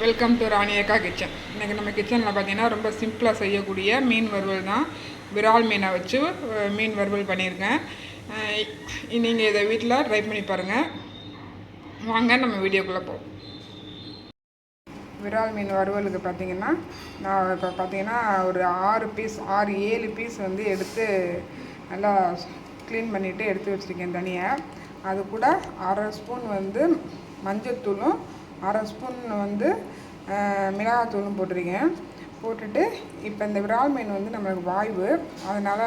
Welcome to ராணியக்கா kitchen இன்றைக்கி நம்ம கிச்சனில் பார்த்தீங்கன்னா ரொம்ப சிம்பிளாக செய்யக்கூடிய மீன் வறுவல் தான். விரால் மீனை வச்சு மீன் வறுவல் பண்ணியிருக்கேன். நீங்கள் இதை வீட்டில் ட்ரை பண்ணி பாருங்கள் வாங்க நம்ம வீடியோக்குள்ளே போவோம். விரால் மீன் வறுவலுக்கு பார்த்தீங்கன்னா நான் இப்போ பார்த்தீங்கன்னா ஒரு ஆறு பீஸ் ஆறு ஏழு பீஸ் வந்து எடுத்து நல்லா க்ளீன் பண்ணிவிட்டு எடுத்து வச்சுருக்கேன் தனியாக அது கூட அரை ஸ்பூன் வந்து மஞ்சத்தூளும் அரை ஸ்பூன் வந்து மிளகாத்தூளும் போட்டிருக்கேன். போட்டுட்டு இப்போ இந்த விரால் மீன் வந்து நம்மளுக்கு வாய்வு. அதனால்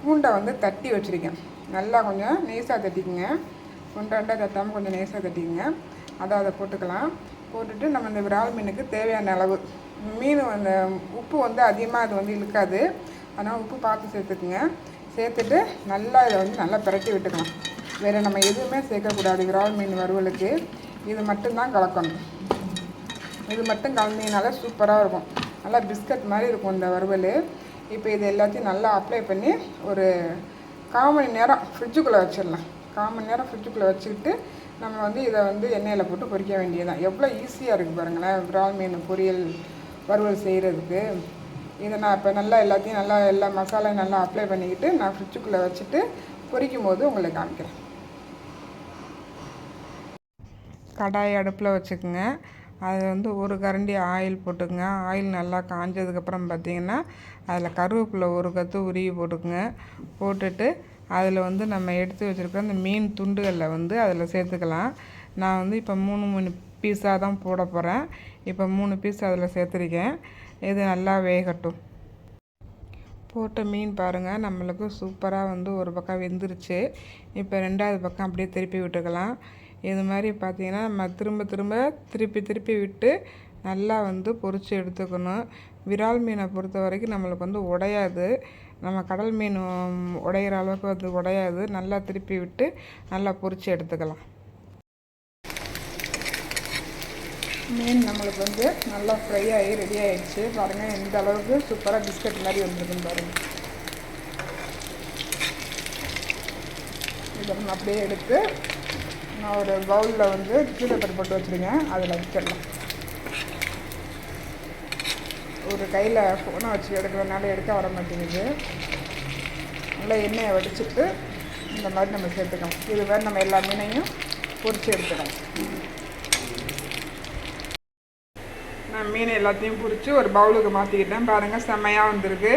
பூண்டை வந்து தட்டி வச்சுருக்கேன். நல்லா கொஞ்சம் நெய்ஸாக தட்டிக்குங்க. குண்டாண்டாக தட்டாமல் கொஞ்சம் நெய்ஸாக தட்டிக்குங்க. அதை அதை போட்டுக்கலாம். போட்டுட்டு நம்ம இந்த விரால் மீனுக்கு தேவையான அளவு. மீன் வந்து உப்பு வந்து அதிகமாக அது வந்து இழுக்காது. அதனால் உப்பு பார்த்து சேர்த்துக்குங்க. சேர்த்துட்டு நல்லா இதை வந்து நல்லா பிரட்டி விட்டுக்கலாம். வேறு நம்ம எதுவுமே சேர்க்கக்கூடாது விரால் மீன் வறுவலுக்கு. இது மட்டும்தான் கலக்கணும். இது மட்டும் கலந்தீங்கனால சூப்பராக இருக்கும். நல்லா பிஸ்கட் மாதிரி இருக்கும் இந்த வறுவல். இப்போ இது எல்லாத்தையும் நல்லா அப்ளை பண்ணி ஒரு கால் மணி நேரம் ஃப்ரிட்ஜுக்குள்ளே வச்சிடலாம். கால் மணி நேரம் ஃப்ரிட்ஜுக்குள்ளே வச்சுக்கிட்டு நம்ம வந்து இதை வந்து எண்ணெயில் போட்டு பொரிக்க வேண்டியதுதான். எவ்வளோ ஈஸியாக இருக்குது பாருங்களேன் விரால் மீன் பொரியல் வறுவல் செய்கிறதுக்கு இதை நான் இப்போ நல்லா எல்லாத்தையும் நல்லா எல்லா மசாலையும் நல்லா அப்ளை பண்ணிக்கிட்டு நான் ஃப்ரிட்ஜுக்குள்ளே வச்சுட்டு பொரிக்கும் போது உங்களுக்கு காமிக்கிறேன். கடாய் அடுப்பில் வச்சுக்கோங்க. அது வந்து ஒரு கரண்டி ஆயில் போட்டுக்கங்க. ஆயில் நல்லா காஞ்சதுக்கப்புறம் பார்த்தீங்கன்னா அதில் கருவேப்பிலை ஒரு கற்று உருவி போட்டுக்குங்க. போட்டுட்டு அதில் வந்து நம்ம எடுத்து வச்சுருக்க அந்த மீன் துண்டுகளில் வந்து அதில் சேர்த்துக்கலாம். நான் வந்து இப்போ மூணு மூணு பீஸாக தான் போட போகிறேன். இப்போ மூணு பீஸ் அதில் சேர்த்துருக்கேன். இது நல்லா வேகட்டும். போட்ட மீன் பாருங்கள் நம்மளுக்கு சூப்பராக வந்து ஒரு பக்கம் வெந்துருச்சு. இப்போ ரெண்டாவது பக்கம் அப்படியே திருப்பி விட்டுக்கலாம். இது மாதிரி பார்த்திங்கன்னா நம்ம திரும்ப திரும்ப திருப்பி திருப்பி விட்டு நல்லா வந்து பொறிச்சு எடுத்துக்கணும். விரால் மீனை பொறுத்த வரைக்கும் நம்மளுக்கு வந்து உடையாது. நம்ம கடல் மீன் உடையிற அளவுக்கு வந்து உடையாது. நல்லா திருப்பி விட்டு நல்லா பொரித்து எடுத்துக்கலாம். மீன் நம்மளுக்கு வந்து நல்லா ஃப்ரை ஆகி ரெடி ஆகிடுச்சு பாருங்கள் எந்த அளவுக்கு சூப்பராக பிஸ்கட் மாதிரி வந்துருக்குன்னு பாருங்கள் இதை நம்ம அப்படியே எடுத்து நான் ஒரு பவுலில் வந்து கீழே பேப்பர் போட்டு வச்சுருக்கேன் அதில் வச்சிடலாம் ஒரு கையில் ஃபோனை வச்சு எடுக்கிறதுனால எடுக்க வர மாட்டேங்குது. நல்லா எண்ணெயை வடிச்சிட்டு இந்த மாதிரி நம்ம சேர்த்துக்கணும் இது மாதிரி நம்ம எல்லா மீனையும் பொரிச்சு எடுத்துடணும் நான் மீன் எல்லாத்தையும் பிடிச்சி ஒரு பவுலுக்கு மாற்றிக்கிட்டேன் பாருங்கள் செம்மையாக வந்திருக்கு.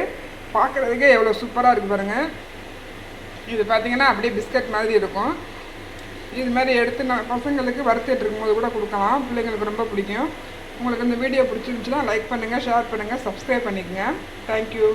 பார்க்குறதுக்கே எவ்வளோ சூப்பராக இருக்குது பாருங்கள் இது பார்த்தீங்கன்னா அப்படியே பிஸ்கட் மாதிரி இருக்கும். இது மாதிரி எடுத்து நான் பசங்களுக்கு வறுத்துட்டு இருக்கும்போது கூட கொடுக்கலாம். பிள்ளைங்களுக்கு ரொம்ப பிடிக்கும். உங்களுக்கு இந்த வீடியோ பிடிச்சிருந்துச்சுன்னா லைக் பண்ணுங்கள் ஷேர் பண்ணுங்கள் சப்ஸ்கிரைப் பண்ணிக்கோங்க. தேங்க்யூ